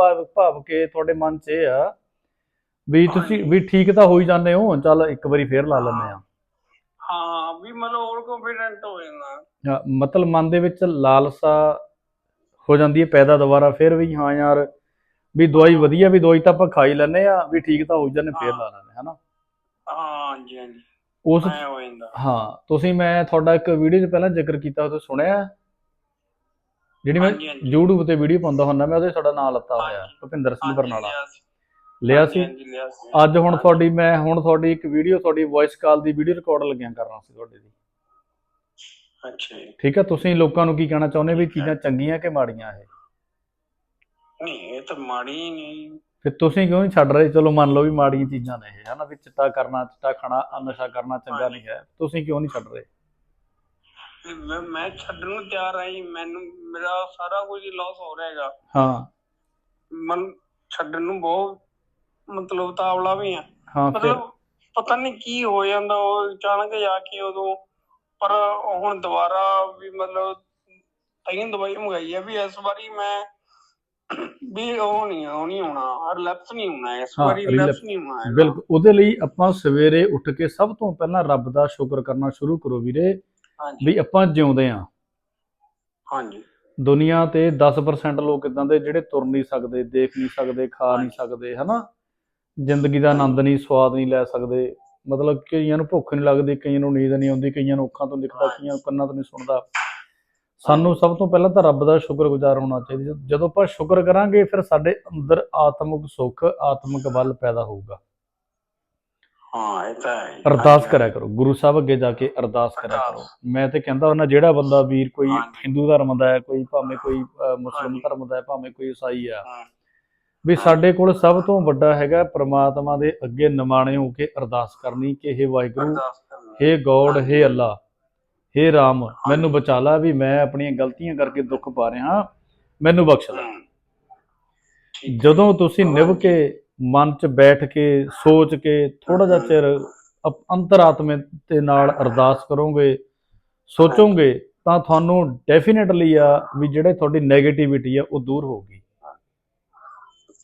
ਭਾਵ ਭਾਵ ਕੇ ਤੁਹਾਡੇ ਮਨ 'ਚ ਇਹ ਆ ਵੀ ਤੁਸੀਂ ਵੀ ਠੀਕ ਤਾਂ ਹੋਈ ਜਾਂਦੇ ਹੋ ਚੱਲ ਇੱਕ ਵਾਰੀ ਫੇਰ ਲਾ ਲੈਂਦੇ ਆ ਹਾਂ। ਵੀ ਮਤਲਬ ਹੋਰ ਕੰਫੀਡੈਂਟ ਹੋ ਜਾਂਦਾ। ਮਤਲਬ ਮਨ ਦੇ ਵਿੱਚ ਲਾਲਸਾ ਹੋ ਜਾਂਦੀ ਹੈ ਪੈਦਾ ਦੁਬਾਰਾ ਫਿਰ ਵੀ ਹਾਂ ਯਾਰ ਵੀ ਦਵਾਈ ਵਧੀਆ ਵੀ ਦਵਾਈ ਤਾਂ ਆਪਾਂ ਖਾ ਹੀ ਲੈਂਦੇ ਆ ਵੀ ਠੀਕ ਤਾਂ ਹੋ ਜਾਂਦੇ ਫੇਰ ਲਾ ਲੈਂਦੇ ਹਨਾ। ਹਾਂ ਉਸ ਹੋ ਜਾਂਦਾ। ਹਾਂ ਤੁਸੀਂ ਮੈਂ ਤੁਹਾਡਾ ਇੱਕ ਵੀਡੀਓ 'ਚ ਪਹਿਲਾਂ ਜ਼ਿਕਰ ਕੀਤਾ ਉਹ ਸੁਣਿਆ। ਜਿਹੜੀ ਮੈਂ ਹਾਂਜੀ, ਹਾਂਜੀ। YouTube ਤੇ ਵੀਡੀਓ ਪਾਉਂਦਾ ਹੁੰਦਾ ਮੈਂ ਉਹਦੇ ਤੁਹਾਡਾ ਨਾਮ ਲੱਤਾ ਹੋਇਆ ਹਾਂਜੀ। ਭੁਪਿੰਦਰ ਸਿੰਘ ਬਰਨਾਲਾ। ਲਿਆ ਸੀ। ਅੱਜ ਹੁਣ। ਤੁਹਾਡੀ ਮੈਂ ਹੁਣ ਤੁਹਾਡੀ ਇੱਕ ਵੀਡੀਓ ਤੁਹਾਡੀ ਵੌਇਸ ਕਾਲ ਦੀ ਵੀਡੀਓ ਰਿਕਾਰਡ ਲੱਗਿਆ ਕਰਨਾ ਸੀ ਤੁਹਾਡੇ ਦੀ ਅੱਛਾ ਜੀ। ਠੀਕ ਹੈ ਤੁਸੀਂ ਲੋਕਾਂ ਨੂੰ ਕੀ ਕਹਿਣਾ ਚਾਹੁੰਦੇ ਵੀ ਚੀਜ਼ਾਂ ਚੰਗੀਆਂ ਕਿ ਮਾੜੀਆਂ ਇਹ? ਨਹੀਂ ਇਹ ਤਾਂ ਮਾੜੀ ਨਹੀਂ ਫਿਰ ਤੁਸੀਂ ਕਿਉਂ ਨਹੀਂ ਛੱਡ ਰਹੇ? ਚਲੋ ਮੰਨ ਲਓ ਵੀ ਮਾੜੀਆਂ ਚੀਜ਼ਾਂ ਨੇ ਇਹ ਹਨਾ ਵੀ ਚਿੱਟਾ ਕਰਨਾ ਚਿੱਟਾ ਖਾਣਾ ਆਹ ਨਸ਼ਾ ਕਰਨਾ ਚੰਗਾ ਨਹੀਂ ਹੈ। ਤੁਸੀਂ ਕਿਉਂ ਨਹੀਂ ਛੱਡ ਰਹੇ? ਮੈਂ ਮੈਂ ਛੱਡਣ ਨੂੰ ਤਿਆਰ ਜੀ। ਮੈਨੂੰ ਮੇਰਾ ਸਾਰਾ ਕੁਝ ਲਾਸ ਹੋ ਰਿਹਾ ਹੈਗਾ। ਹਾਂ। ਮਨ ਛੱਡਣ ਨੂੰ ਬਹੁਤ ਮਤਲਬ ਤਾਵਲਾ ਵੀ ਆ। ਹਾਂ ਫਿਰ। ਮਤਲਬ ਪਤਾ ਨਹੀਂ ਕੀ ਹੋ ਜਾਂਦਾ। ਉਹ ਅਚਾਨਕ ਜਾ ਕੇ ਉਦੋਂ ਪਰ ਹੁਣ ਦੁਬਾਰਾ ਵੀ ਮਤਲਬ ਤਈਂ ਦਵਾਈ ਮੰਗਾਈ ਹੈ ਵੀ ਇਸ ਵਾਰੀ ਮੈਂ ਵੀ ਉਹ ਨਹੀਂ ਉਹ ਨਹੀਂ ਹੋਣਾ ਰਿਲੈਪਸ ਨਹੀਂ ਹੋਣਾ। ਇਸ ਹਾਂ, ਵਾਰੀ relapse ਰਿਲੈਪਸ ਨਹੀਂ ਹੋਣਾ ਹੈਗਾ। ਬਿਲਕੁਲ। ਉਹਦੇ ਲਈ ਆਪਾਂ ਸਵੇਰੇ ਉੱਠ ਕੇ ਸਭ ਤੋਂ ਪਹਿਲਾਂ ਰੱਬ ਦਾ ਸ਼ੁਕਰ ਕਰਨਾ ਸ਼ੁਰੂ ਕਰੋ ਵੀਰੇ। ਹਾਂਜੀ। ਵੀ ਆਪਾਂ ਜਿਉਂਦੇ ਆ ਹਾਂਜੀ। ਦੁਨੀਆ ਤੇ 10% ਲੋਕ ਇਦਾਂ ਦੇ ਜਿਹੜੇ ਤੁਰ ਨਹੀਂ ਸਕਦੇ ਦੇਖ ਨਹੀਂ ਸਕਦੇ ਖਾ ਨਹੀਂ। ਸਕਦੇ ਹਨਾ? ਜ਼ਿੰਦਗੀ ਦਾ ਆਨੰਦ ਨਹੀਂ ਸਵਾਦ ਨਹੀਂ ਲੈ ਸਕਦੇ। ਮਤਲਬ ਕਈਆਂ ਨੂੰ ਭੁੱਖ ਨਹੀਂ ਲੱਗਦੀ ਕਈਆਂ ਨੂੰ ਨੀਂਦ ਨਹੀਂ ਆਉਂਦੀ ਕਈਆਂ ਨੂੰ ਅੱਖਾਂ ਤੋਂ ਦਿਖਦਾ। ਕਈਆਂ ਨੂੰ ਕੰਨਾਂ ਤੋਂ ਨਹੀਂ ਸੁਣਦਾ। ਸਾਨੂੰ ਸਭ ਤੋਂ ਪਹਿਲਾਂ ਤਾਂ ਰੱਬ ਦਾ ਸ਼ੁਕਰਗੁਜ਼ਾਰ ਹੋਣਾ ਚਾਹੀਦਾ। ਜਦੋਂ ਆਪਾਂ ਸ਼ੁਕਰ ਕਰਾਂਗੇ ਫਿਰ ਸਾਡੇ ਅੰਦਰ ਆਤਮਿਕ ਸੁੱਖ ਆਤਮਿਕ ਬਲ ਪੈਦਾ ਹੋਊਗਾ। ਹਾਂ ਇਹ ਤਾਂ ਹੈ ਜੀ। ਅਰਦਾਸ ਕਰਿਆ ਕਰੋ ਗੁਰੂ ਸਾਹਿਬ ਅੱਗੇ ਜਾ ਕੇ ਅਰਦਾਸ ਕਰਿਆ ਕਰੋ। ਮੈਂ ਤੇ ਕਹਿੰਦਾ ਉਹਨਾਂ ਜਿਹੜਾ ਬੰਦਾ ਵੀਰ ਕੋਈ ਹਾਂਜੀ। ਹਿੰਦੂ ਧਰਮ ਦਾ ਹੈ ਕੋਈ ਭਾਵੇਂ ਕੋਈ ਮੁਸਲਿਮ ਹਾਂਜੀ। ਧਰਮ ਦਾ ਹੈ ਭਾਵੇਂ ਕੋਈ ਈਸਾਈ ਆ ਹਾਂ, ਵੀ ਸਾਡੇ ਕੋਲ ਸਭ ਤੋਂ ਵੱਡਾ ਹੈਗਾ ਪ੍ਰਮਾਤਮਾ ਦੇ ਅੱਗੇ ਨਿਮਾਣੇ ਹੋ ਕੇ ਅਰਦਾਸ ਕਰਨੀ ਕਿ ਇਹ ਵਾਹਿਗੁਰੂ ਅਰਦਾਸ ਕਰਨਾ। ਹੇ ਗੋਡ। ਹੇ ਅੱਲਾ ਹੇ ਰਾਮ ਮੈਨੂੰ ਬਚਾ ਲਾ ਵੀ ਮੈਂ ਆਪਣੀਆਂ ਗਲਤੀਆਂ ਕਰਕੇ ਦੁੱਖ ਪਾ ਰਿਹਾ ਮੈਨੂੰ ਬਖਸ਼ ਲੈ ਹਮ। ਠੀਕ। ਜਦੋਂ ਤੁਸੀਂ ਨਿਭ ਕੇ ਮਨ 'ਚ ਬੈਠ ਕੇ ਸੋਚ ਕੇ ਥੋੜਾ ਜਿਹਾ ਚਿਰ ਅੰਤਰਾਤਮੇ ਦੇ ਨਾਲ ਅਰਦਾਸ ਕਰੋਗੇ ਸੋਚੋਗੇ ਤਾਂ ਤੁਹਾਨੂੰ ਡੈਫੀਨਿਟਲੀ ਆ ਵੀ ਜਿਹੜੇ ਤੁਹਾਡੀ 네ਗੇਟਿਵਿਟੀ ਆ ਉਹ ਦੂਰ ਹੋਊਗੀ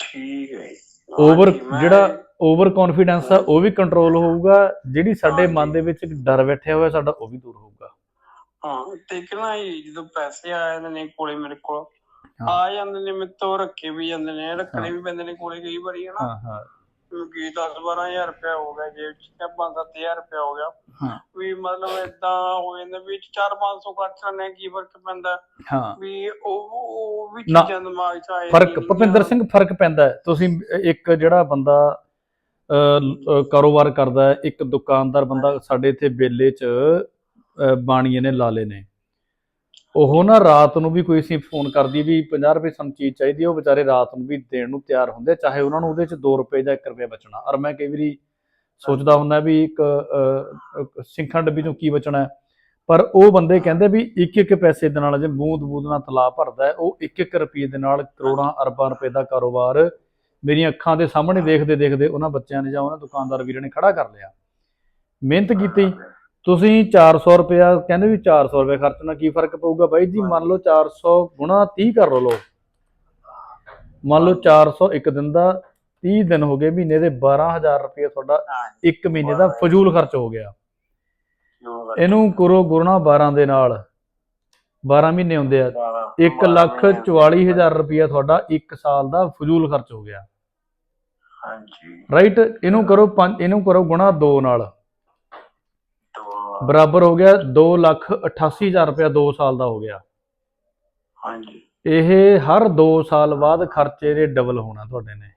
ਠੀਕ ਹੈ। ਓਵਰ ਜਿਹੜਾ ਓਵਰ ਕੌਨਫੀਡੈਂਸ ਆ ਉਹ ਵੀ ਕੰਟਰੋਲ ਹੋਊਗਾ ਜਿਹੜੀ ਸਾਡੇ ਮਨ ਦੇ ਵਿੱਚ ਡਰ ਬੈਠਿਆ ਹੋਇਆ ਸਾਡਾ ਉਹ ਵੀ ਦੂਰ ਹੋਊਗਾ ਹਾਂ ਤੇ ਜੀ ਜਦੋਂ ਪੈਸੇ ਆ ਜਾਂਦੇ ਨੇ ਕੋਲੇ ਮੇਰੇ ਕੋਲ। ਆ ਜਾਂਦੇ ਨੇ ਮੇਰੇ ਤੋਂ ਰੱਖੇ ਵੀ ਜਾਂਦੇ ਨੇ ਰੱਖਣੇ ਵੀ ਪੈਂਦੇ ਨੇ ਕੋਲੇ ਕਈ ਵਾਰੀ ਹਨਾ। ਹਾਂ ਹਾਂ। ਕਿਉਂਕਿ 10 12000 ਰੁਪਇਆ ਹੋ ਗਿਆ ਜਾਂ 5-7000 ਰੁਪਇਆ ਹੋ ਗਿਆ। ਵੀ ਮਤਲਬ ਇਦਾਂ ਹੋ ਜਾਂਦਾ ਵੀ 4-500 ਖਰਚ ਲੈਣੇ ਕੀ ਫ਼ਰਕ ਪੈਂਦਾ। ਹਾਂ। ਵੀ ਉਹ ਉਹ ਵੀ ਚੀਜ਼ਾਂ ਦਿਮਾਗ ਚ ਆਏ ਫ਼ਰਕ ਭੁਪਿੰਦਰ ਸਿੰਘ ਫ਼ਰਕ ਪੈਂਦਾ। ਤੁਸੀਂ ਇੱਕ ਜਿਹੜਾ ਬੰਦਾ ਕਾਰੋਬਾਰ ਕਰਦਾ ਇੱਕ ਦੁਕਾਨਦਾਰ ਬੰਦਾ ਸਾਡੇ ਇੱਥੇ ਬੇਲੇ 'ਚ ਬਾਣੀਏ ਨੇ ਲਾਲੇ ਨੇ। ਉਹ ਨਾ ਰਾਤ ਨੂੰ ਵੀ ਕੋਈ ਸੀ ਫੋਨ ਕਰਦੀ ਵੀ 50 ਰੁਪਏ ਸਾਨੂੰ ਚੀਜ਼ ਚਾਹੀਦੀ ਉਹ ਵਿਚਾਰੇ ਰਾਤ ਨੂੰ ਵੀ ਦੇਣ ਨੂੰ ਤਿਆਰ ਹੁੰਦੇ ਚਾਹੇ ਉਹਨਾਂ ਨੂੰ ਉਹਦੇ 'ਚ 2 ਰੁਪਏ ਜਾਂ 1 ਰੁਪਏ ਬਚਣਾ। ਔਰ ਮੈਂ ਕਈ ਵਾਰੀ ਸੋਚਦਾ ਹੁੰਦਾ ਵੀ ਇੱਕ ਅਹ, ਸਿੰਖਾਂ ਡੱਬੀ ਚੋਂ ਕੀ ਬਚਣਾ ਪਰ ਉਹ ਬੰਦੇ ਕਹਿੰਦੇ ਵੀ ਇੱਕ ਇੱਕ ਪੈਸੇ ਦੇ ਨਾਲ ਜੇ ਬੂੰਦ ਬੂੰਦ ਨਾਲ ਤਲਾਬ ਭਰਦਾ ਉਹ ਇੱਕ ਇੱਕ ਰੁਪਏ ਦੇ ਨਾਲ ਕਰੋੜਾਂ ਅਰਬਾਂ ਰੁਪਏ ਦਾ ਕਾਰੋਬਾਰ ਮੇਰੀਆਂ ਅੱਖਾਂ ਦੇ ਸਾਹਮਣੇ ਦੇਖਦੇ ਦੇਖਦੇ ਉਹਨਾਂ ਬੱਚਿਆਂ ਨੇ ਜਾਂ ਉਹਨਾਂ ਦੁਕਾਨਦਾਰ ਵੀਰਾਂ ਨੇ ਖੜਾ ਕਰ ਲਿਆ। ਮਿਹਨਤ ਕੀਤੀ। ਤੁਸੀਂ 400 ਰੁਪਇਆ ਕਹਿੰਦੇ ਵੀ 400 ਰੁਪਏ ਖਰਚਣਾ ਕੀ ਫ਼ਰਕ ਪਊਗਾ ਬਾਈ ਜੀ? ਮੰਨ ਲਓ 400 ਗੁਣਾ 30 ਕਰ ਲਓ ਮੰਨ ਲਓ 400 ਇੱਕ ਦਿਨ ਦਾ 30 ਦਿਨ ਹੋ ਗਏ ਮਹੀਨੇ ਦੇ 12000 ਰੁਪਏ ਤੁਹਾਡਾ ਇੱਕ ਮਹੀਨੇ ਦਾ ਫਜ਼ੂਲ ਖਰਚ ਹੋ ਗਿਆ। ਇਹਨੂੰ ਕਰੋ ਗੁਣਾ 12 ਦੇ ਨਾਲ। 12 ਮਹੀਨੇ ਹੁੰਦੇ ਆ। 1 ਲੱਖ 44 ਹਜ਼ਾਰ ਰੁਪਇਆ ਤੁਹਾਡਾ 1 ਸਾਲ ਦਾ ਫਜ਼ੂਲ ਖਰਚ ਹੋ ਗਿਆ। ਹਾਂਜੀ। ਰਾਈਟ ਇਹਨੂੰ ਕਰੋ ਇਹਨੂੰ ਕਰੋ ਗੁਣਾ 2 ਨਾਲ। ਬਰਾਬਰ ਹੋ ਗਿਆ 2 ਲੱਖ 88 ਹਜ਼ਾਰ ਰੁਪਇਆ 2 ਸਾਲ ਦਾ ਹੋ ਗਿਆ। ਹਾਂਜੀ। ਇਹ ਹਰ 2 ਸਾਲ ਬਾਅਦ ਖਰਚੇ ਦੇ ਡਬਲ ਹੋਣਾ ਤੁਹਾਡੇ ਨੇ।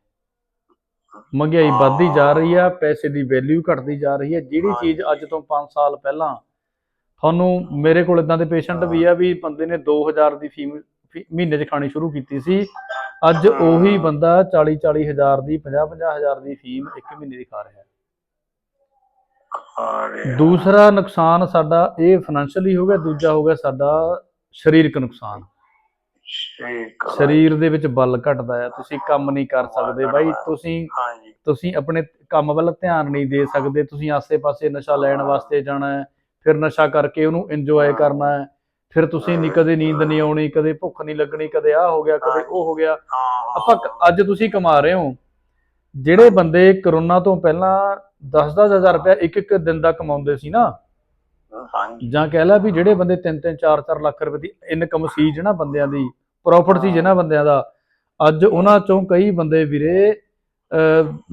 ਮਹਿੰਗਾਈ ਵੱਧਦੀ ਜਾ ਰਹੀ ਆ ਪੈਸੇ ਦੀ ਵੈਲਿਊ ਘਟਦੀ ਜਾ ਰਹੀ ਹੈ ਜਿਹੜੀ ਚੀਜ਼ ਅੱਜ ਤੋਂ 5 ਸਾਲ ਪਹਿਲਾਂ ਤੁਹਾਨੂੰ ਮੇਰੇ ਕੋਲ ਇਦਾਂ ਦੇ ਪੇਸ਼ੈਂਟ ਵੀ ਆ ਵੀ ਬੰਦੇ ਨੇ 2000 ਦੀ ਫੀਮ ਮਹੀਨੇ 'ਚ ਖਾਣੀ ਸ਼ੁਰੂ ਕੀਤੀ ਸੀ। ਅੱਜ ਉਹੀ ਬੰਦਾ 40 40 ਹਜ਼ਾਰ ਦੀ 50 50 ਹਜ਼ਾਰ ਦੀ ਫੀਮ ਇੱਕ ਮਹੀਨੇ ਦੀ ਖਾ ਰਿਹਾ। ਹੈ ਦੂਸਰਾ ਨੁਕਸਾਨ ਸਾਡਾ ਇਹ ਫਾਈਨੈਂਸ਼ੀਅਲੀ ਹੋ ਗਿਆ ਦੂਜਾ ਹੋ ਗਿਆ ਸਾਡਾ ਸਰੀਰਕ ਨੁਕਸਾਨ। ਸਰੀਰ ਦੇ ਵਿੱਚ ਬਲ ਘਟਦਾ ਹੈ ਤੁਸੀਂ ਕੰਮ ਨਹੀਂ ਕਰ ਸਕਦੇ ਬਾਈ ਤੁਸੀਂ ਹਾਂਜੀ। ਤੁਸੀਂ ਆਪਣੇ ਕੰਮ ਵੱਲ ਧਿਆਨ ਨਹੀਂ ਦੇ ਸਕਦੇ ਤੁਸੀਂ ਆਸੇ-ਪਾਸੇ ਨਸ਼ਾ ਲੈਣ ਵਾਸਤੇ ਜਾਣਾ ਹੈ ਫਿਰ ਨਸ਼ਾ ਕਰਕੇ ਉਹਨੂੰ ਇੰਜੋਏ ਕਰਨਾ ਹੈ ਫਿਰ ਤੁਸੀਂ ਨਹੀਂ ਕਦੇ ਨੀਂਦ ਨਹੀਂ ਆਉਣੀ ਕਦੇ ਭੁੱਖ ਨਹੀਂ ਲੱਗਣੀ ਕਦੇ ਆਹ ਹੋ ਗਿਆ ਕਦੇ ਉਹ ਹੋ ਗਿਆ। ਹਾਂ। ਆਪਾਂ ਕ- ਅੱਜ ਤੁਸੀਂ ਕਮਾ ਰਹੇ ਹੋ ਜਿਹੜੇ ਬੰਦੇ ਕਰੋਨਾ ਤੋਂ ਪਹਿਲਾਂ 10-10 ਹਜ਼ਾਰ ਰੁਪਏ ਇੱਕ ਇੱਕ ਦਿਨ ਦਾ ਕਮਾਉਂਦੇ ਸੀ ਨਾ ਹਾਂਜੀ। ਜਾਂ ਕਹਿ ਲਾ ਵੀ ਜਿਹੜੇ ਬੰਦੇ 3-3 4-4 ਲੱਖ ਰੁਪਏ ਦੀ ਇਨਕਮ ਸੀ ਜਿਹਨਾਂ ਬੰਦਿਆਂ ਦੀ ਪ੍ਰੋਫਿਟ ਸੀ ਜਿਹਨਾਂ ਬੰਦਿਆਂ ਦਾ ਅੱਜ ਉਹਨਾਂ ਚੋਂ ਕਈ ਬੰਦੇ ਵੀਰੇ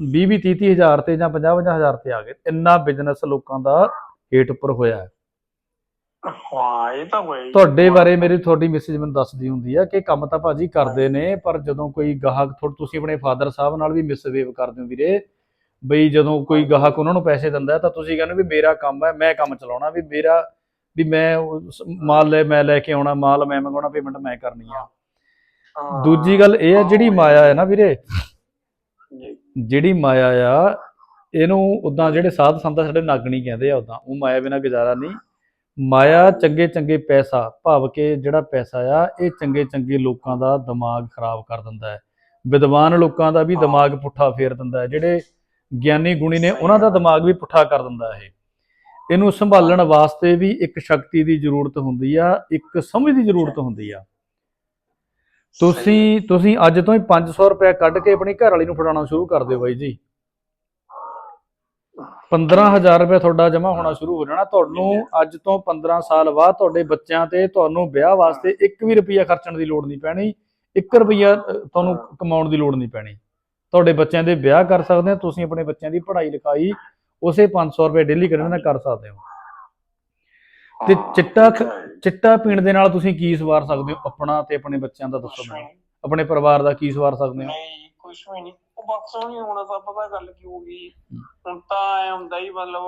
20-20 30-30 ਹਜ਼ਾਰ ਤੇ ਜਾਂ 50-50 ਹਜ਼ਾਰ ਤੇ ਆ ਗਏ। ਇੰਨਾ ਬਿਜ਼ਨਸ ਲੋਕਾਂ ਦਾ ਹੇਠ ਉੱਪਰ ਹੋਇਆ ਹੈ। ਹਾਂ ਇਹ ਤਾਂ। ਤੁਹਾਡੇ ਬਾਰੇ ਮੇਰੀ ਤੁਹਾਡੀ ਮੈਸੇਜ ਮੈਨੂੰ ਦੱਸਦੀ ਹੁੰਦੀ ਆ ਕਿ ਕੰਮ ਤਾਂ ਭਾਜੀ ਕਰਦੇ ਨੇ ਪਰ ਜਦੋਂ ਕੋਈ ਗਾਹਕ ਥੋ- ਤੁਸੀਂ ਆਪਣੇ ਫਾਦਰ ਸਾਹਿਬ ਨਾਲ ਵੀ ਮਿਸਬੀਹੇਵ ਕਰਦੇ ਹੋ ਵੀਰੇ ਬਈ ਜਦੋਂ ਕੋਈ ਗਾਹਕ ਉਹਨਾਂ ਨੂੰ ਪੈਸੇ ਦਿੰਦਾ ਤਾਂ ਤੁਸੀਂ ਕਹਿੰਦੇ ਵੀ ਮੇਰਾ ਕੰਮ ਹੈ ਮੈਂ ਕੰਮ ਚਲਾਉਣਾ ਵੀ ਮੇਰਾ ਵੀ ਮੈਂ ਮਾਲ ਲੈ ਮੈਂ ਲੈ ਕੇ ਆਉਣਾ ਮਾਲ ਮੈਂ ਮੰਗਾਉਣਾ ਪੇਮੈਂਟ ਮੈਂ ਕਰਨੀ ਆ। ਦੂਜੀ ਗੱਲ ਇਹ ਹੈ ਜਿਹੜੀ ਮਾਇਆ ਹੈ ਨਾ ਵੀਰੇ ਜਿਹੜੀ ਮਾਇਆ ਆ ਇਹਨੂੰ ਉਦਾਂ ਜਿਹੜੇ ਸਾਧ ਸੰਤ ਆ ਸਾਡੇ ਨਾਗਣੀ ਕਹਿੰਦੇ ਆ ਉਦਾਂ ਉਹ ਮਾਇਆ ਬਿਨਾ ਗੁਜ਼ਾਰਾ ਨਹੀਂ। ਮਾਇਆ ਚੰਗੇ ਚੰਗੇ ਪੈਸਾ ਭਾਵ ਕਿ ਜਿਹੜਾ ਪੈਸਾ ਆ ਇਹ ਚੰਗੇ ਚੰਗੇ ਲੋਕਾਂ ਦਾ ਦਿਮਾਗ ਖਰਾਬ ਕਰ ਦਿੰਦਾ ਹੈ। ਵਿਦਵਾਨ ਲੋਕਾਂ ਦਾ ਵੀ ਹਾਂ। ਦਿਮਾਗ ਪੁੱਠਾ ਫੇਰ ਦਿੰਦਾ ਹੈ ਜਿਹੜੇ ਗਿਆਨੀ ਗੁਣੀ ਨੇ ਉਹਨਾਂ ਦਾ ਦਿਮਾਗ ਵੀ ਪੁੱਠਾ ਕਰ ਦਿੰਦਾ ਇਹ ਇਹਨੂੰ ਸੰਭਾਲਣ ਵਾਸਤੇ ਵੀ ਇੱਕ ਸ਼ਕਤੀ ਦੀ ਜ਼ਰੂਰਤ ਹੁੰਦੀ ਆ ਇੱਕ ਸਮਝ ਦੀ ਜ਼ਰੂਰਤ ਹੁੰਦੀ ਆ। ਤੁਸੀਂ ਤੁਸੀਂ ਅੱਜ ਤੋਂ ਹੀ 500 ਰੁਪਏ ਕੱਢ ਕੇ ਆਪਣੀ ਘਰ ਵਾਲੀ ਨੂੰ ਫੜਾਉਣਾ ਸ਼ੁਰੂ ਕਰ ਦਿਓ ਬਾਈ ਜੀ। 15000 ਰੁਪਏ ਤੁਹਾਡਾ ਜਮ੍ਹਾਂ ਹੋਣਾ ਸ਼ੁਰੂ ਹੋ ਜਾਣਾ। ਤੁਹਾਨੂੰ ਅੱਜ ਤੋਂ 15 ਸਾਲ ਬਾਅਦ ਤੁਹਾਡੇ ਬੱਚਿਆਂ ਤੇ ਤੁਹਾਨੂੰ ਵਿਆਹ ਵਾਸਤੇ 1 ਵੀ ਰੁਪਿਆ ਖਰਚਣ ਦੀ ਲੋੜ ਨਹੀਂ ਪੈਣੀ। 1 ਰੁਪਿਆ ਤੁਹਾਨੂੰ ਕਮਾਉਣ ਦੀ ਲੋੜ ਨਹੀਂ ਪੈਣੀ। ਤੁਹਾਡੇ ਬੱਚਿਆਂ ਦੇ ਵਿਆਹ ਕਰ ਸਕਦੇ ਹੋ ਤੁਸੀਂ ਆਪਣੇ ਬੱਚਿਆਂ ਦੀ ਪੜ੍ਹਾਈ ਲਿਖਾਈ ਉਸੇ 500 ਰੁਪਏ ਡੇਲੀ ਕਰਨ ਨਾਲ ਕਰ ਸਕਦੇ ਹੋ। ਤੇ ਚਿੱਟਾ। ਚਿੱਟਾ ਪੀਣ ਦੇ ਨਾਲ ਤੁਸੀਂ ਕੀ ਸਵਾਰ ਸਕਦੇ ਹੋ? ਆਪਣਾ ਤੇ ਆਪਣੇ ਬੱਚਿਆਂ ਦਾ ਦੱਸੋ ਮੈਨੂੰ। ਆਪਣੇ ਪਰਿਵਾਰ ਦਾ ਕੀ ਸਵਾਰ ਸਕਦੇ ਹੋ? ਨਹੀਂ ਕੁਛ ਵੀ ਨਹੀਂ। ਬਸ ਨਹੀਂ ਹੋਣਾ ਤਾਂ ਪਤਾ ਗੱਲ ਕੀ ਹੋ ਗਈ। ਹੁਣ ਤਾਂ ਐ ਹੁੰਦਾ ਹੀ ਮਤਲਬ